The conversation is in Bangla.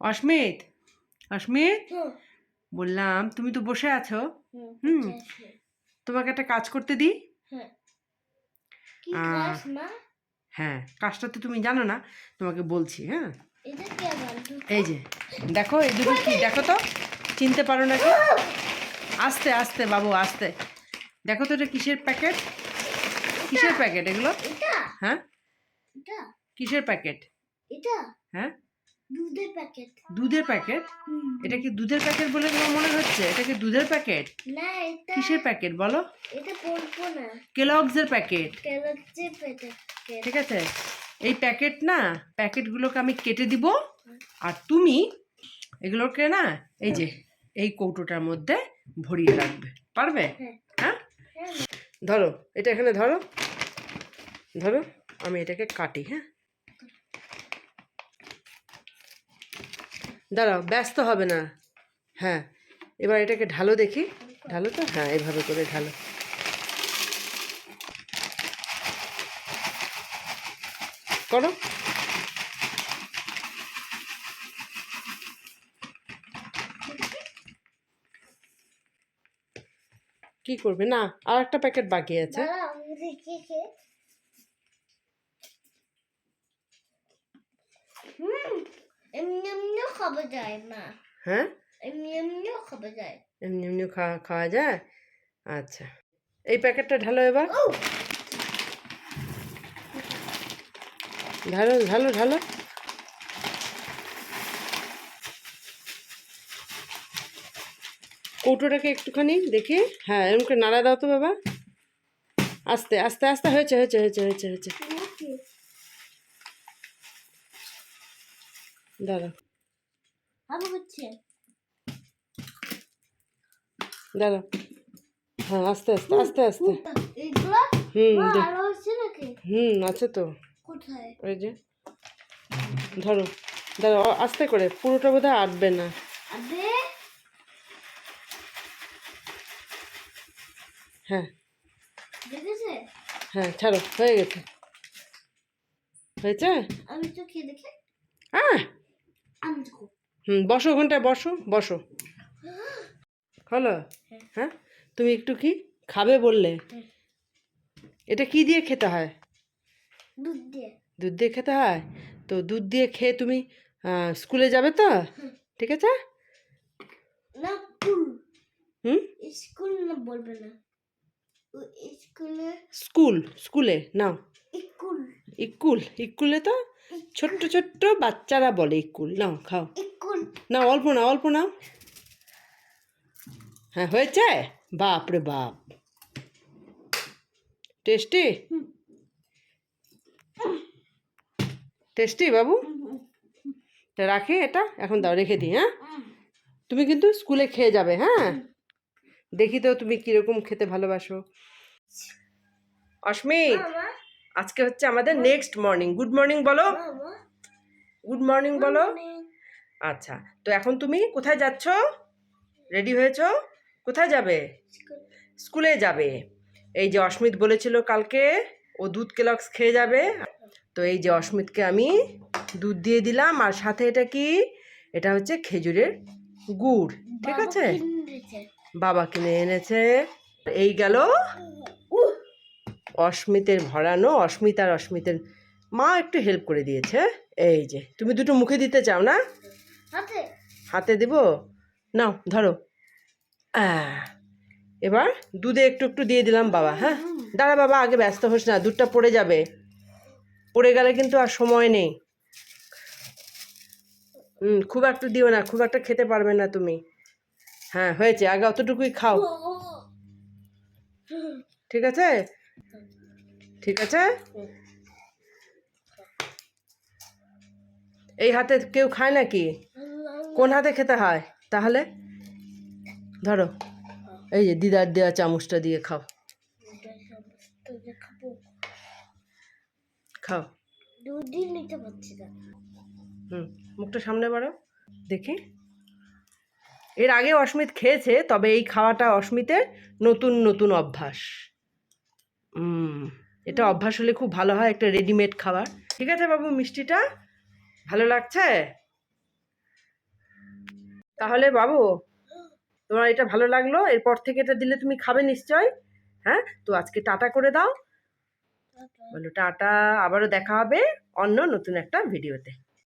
অস্মিত অস্মিত? বললাম তুমি তো বসে আছো? হুম। তোমাকে একটা কাজ করতে দিই? হ্যাঁ। কি হ্যাঁ কাজটা তো তুমি জানো না তোমাকে বলছি হ্যাঁ? কি এই যে দেখো এই দুটো কি দেখো তো চিনতে পারো নাকি? আস্তে আস্তে বাবু আস্তে। দেখো তো এটা কিসের প্যাকেট? কিসের প্যাকেট এগুলো? হ্যাঁ? কিসের প্যাকেট? হ্যাঁ? দুধের প্যাকেট দুধের প্যাকেট এটা কি দুধের প্যাকেট বলে তোমার মনে হচ্ছে? এটা কি দুধের প্যাকেট না এটা কিসের প্যাকেট বলো? এটা পড়ব না। কেলগসের প্যাকেট কেলগসের প্যাকেট ঠিক আছে? এই প্যাকেট না প্যাকেটগুলোকে আমি কেটে দিব। আর তুমি এগুলোকে না এই যে এই কৌটোটার মধ্যে ভরিয়ে রাখবে। পারবে? হ্যাঁ। হ্যাঁ? হ্যাঁ, ধরো এটা এখানে ধরো। ধরো আমি এটাকে কাটি হ্যাঁ? দাঁড়াও, ব্যস্ত হবে না। হ্যাঁ এবার এটাকে ঢালো দেখি। ঢালো তো? হ্যাঁ এভাবে করে ঢালো। করো। কি করবে? না আর একটা প্যাকেট বাকি আছে দাঁড়া আমি দেখি খে হুম এমনি এমনিও খাওয়া যায় মা হ্যাঁ এমনি এমনিও খাওয়া যায় এমনি এমনি খাওয়া খাওয়া যায় আচ্ছা এই প্যাকেটটা ঢালো এবার। ও ঢালো ঢালো ঢালো। কৌটোটাকে একটুখানি দেখি। হ্যাঁ এরকম করে নাড়া দাও তো বাবা। আস্তে আস্তে আস্তে হয়েছে হয়েছে হয়েছে হয়েছে হয়েছে? দাঁড়া। হচ্ছে দাঁড়া হ্যাঁ আস্তে আস্তে আস্তে আস্তে হুম হুম আছে তো কোথায় ওই যে ধরো দাঁড়া আস্তে করে পুরোটা বোধহয় আটবে না। হ্যাঁ। হ্যাঁ ছাড়ো হয়ে গেছে। হয়েছে? আমি দেখে। আমি তো হুম বসো ওখানটায় বসো বসো। হলো? হ্যাঁ। তুমি একটু কি খাবে বললে? এটা কি দিয়ে খেতে হয়? দুধ দিয়ে। দুধ দিয়ে খেতে হয়? তো দুধ দিয়ে খেয়ে তুমি স্কুলে যাবে তো? ঠিক আছে? না হুম? স্কুল না বলবে না। ও স্কুলে। স্কুল স্কুলে নাও। স্কুল ইকুল ইকুলে তো ছোট্ট ছোট্ট বাচ্চারা বলে ইকুল। নাও খাও। না অল্প না অল্প নাও হ্যাঁ হয়েছে? বাপ রে বাপ। টেস্টি? টেস্টি বাবু? রাখি এটা এখন দাও রেখে দিই হ্যাঁ? তুমি কিন্তু স্কুলে খেয়ে যাবে হ্যাঁ? দেখি তো তুমি কীরকম খেতে ভালোবাসো। অস্মিত আজকে হচ্ছে আমাদের নেক্সট মর্নিং গুড মর্নিং বলো। গুড মর্নিং বলো। আচ্ছা তো এখন তুমি কোথায় যাচ্ছ? রেডি হয়েছো? কোথায় যাবে? স্কুলে। যাবে। এই যে অস্মিত বলেছিল কালকে ও দুধ কেলক্স খেয়ে যাবে। তো এই যে অস্মিতকে আমি দুধ দিয়ে দিলাম আর সাথে এটা কি? এটা হচ্ছে খেজুরের গুড় ঠিক আছে? বাবা কিনে এনেছে। এই গেল উহ, অস্মিতের ভরানো অস্মিত আর অস্মিতের মা একটু হেল্প করে দিয়েছে। এই যে তুমি দুটো মুখে দিতে চাও না? হাতে। হাতে দেব? নাও ধরো। এবার দুধে একটু একটু দিয়ে দিলাম বাবা হ্যাঁ? দাঁড়া বাবা আগে ব্যস্ত হোস না দুধটা পড়ে যাবে। পড়ে গেলে কিন্তু আর সময় নেই। হুম খুব একটা দিও না খুব একটা খেতে পারবে না তুমি। হ্যাঁ হয়েছে আগে অতটুকুই খাও। ঠিক আছে? ঠিক আছে? এই হাতে কেউ খায় নাকি? কোন হাতে খেতে হয়? তাহলে? ধরো। এই যে দিদার দেওয়া চামচটা দিয়ে খাও। খাও। দুদিন নিতে পারছি না। হুম মুখটা সামনে বাড়াও। দেখি। এর আগে অস্মিত খেয়েছে তবে এই খাওয়াটা অস্মিতের নতুন নতুন অভ্যাস। এটা অভ্যাস হলে খুব ভালো হয় একটা রেডিমেড খাবার। ঠিক আছে বাবু মিষ্টিটা ভালো লাগছে? তাহলে বাবু তোমার এটা ভালো লাগল এরপর থেকে এটা দিলে তুমি খাবে নিশ্চয় হ্যাঁ? তো আজকে টাটা করে দাও। বলো টাটা আবারও দেখা হবে অন্য নতুন একটা ভিডিওতে।